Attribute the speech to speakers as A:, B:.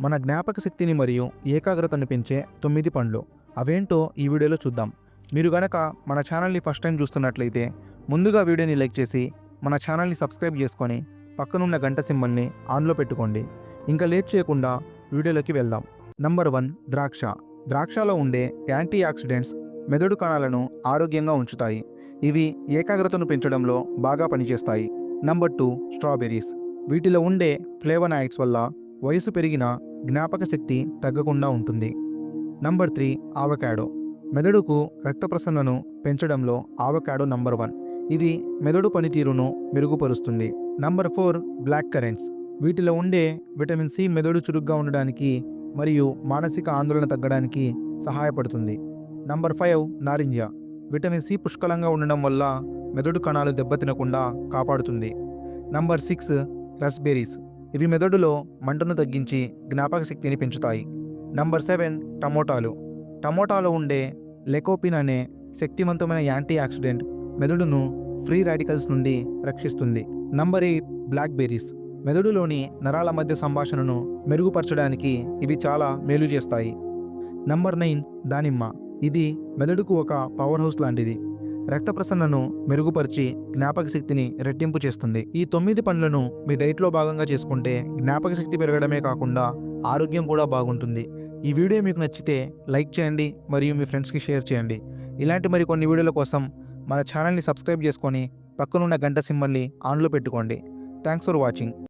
A: మన జ్ఞాపక శక్తిని మరియు ఏకాగ్రతను పెంచే తొమ్మిది పండ్లు అవేంటో ఈ వీడియోలో చూద్దాం. మీరు గనక మన ఛానల్ని ఫస్ట్ టైం చూస్తున్నట్లయితే ముందుగా వీడియోని లైక్ చేసి మన ఛానల్ని సబ్స్క్రైబ్ చేసుకొని పక్కనున్న గంట సింబల్ని ఆన్లో పెట్టుకోండి. ఇంకా లేట్ చేయకుండా వీడియోలోకి వెళ్దాం. నంబర్ వన్ ద్రాక్ష. ద్రాక్షలో ఉండే యాంటీ ఆక్సిడెంట్స్ మెదడు కణాలను ఆరోగ్యంగా ఉంచుతాయి. ఇవి ఏకాగ్రతను పెంచడంలో బాగా పనిచేస్తాయి. Number two strawberries. వీటిలో ఉండే ఫ్లేవనాయిడ్స్ వల్ల వయసు పెరిగిన జ్ఞాపక శక్తి తగ్గకుండా ఉంటుంది. నంబర్ త్రీ ఆవకాడో మెదడుకు రక్త ప్రసరణను పెంచడంలో ఆవకాడో నంబర్ వన్. ఇది మెదడు పనితీరును మెరుగుపరుస్తుంది. Number four black currants. వీటిలో ఉండే విటమిన్ సి మెదడు చురుగ్గా ఉండడానికి మరియు మానసిక ఆందోళన తగ్గడానికి సహాయపడుతుంది. నంబర్ ఫైవ్ నారింజ. విటమిన్ సి పుష్కలంగా ఉండడం వల్ల మెదడు కణాలు దెబ్బతినకుండా కాపాడుతుంది. నంబర్ సిక్స్ రస్బెర్రీస్ ఇవి మెదడులో మంటను తగ్గించి జ్ఞాపక శక్తిని పెంచుతాయి. నంబర్ సెవెన్ టమోటాలు. టమోటాలో ఉండే లెకోపిన్ అనే శక్తివంతమైన యాంటీ ఆక్సిడెంట్ మెదడును ఫ్రీ రాడికల్స్ నుండి రక్షిస్తుంది. నంబర్ ఎయిట్ బ్లాక్ బెర్రీస్ మెదడులోని నరాల మధ్య సంభాషణను మెరుగుపరచడానికి ఇవి చాలా మేలు చేస్తాయి. నంబర్ నైన్ దానిమ్మ. ఇది మెదడుకు ఒక పవర్ హౌస్ లాంటిది. రక్త ప్రసరణను మెరుగుపరిచి జ్ఞాపక శక్తిని రెట్టింపు చేస్తుంది. ఈ తొమ్మిది పండ్లను మీ డైట్లో భాగంగా చేసుకుంటే జ్ఞాపక శక్తి పెరగడమే కాకుండా ఆరోగ్యం కూడా బాగుంటుంది. ఈ వీడియో మీకు నచ్చితే లైక్ చేయండి మరియు మీ ఫ్రెండ్స్కి షేర్ చేయండి. ఇలాంటి మరి కొన్ని వీడియోల కోసం మన ఛానల్ని సబ్స్క్రైబ్ చేసుకొని పక్కనున్న గంట సింబల్ని ఆన్లో పెట్టుకోండి. Thanks for watching.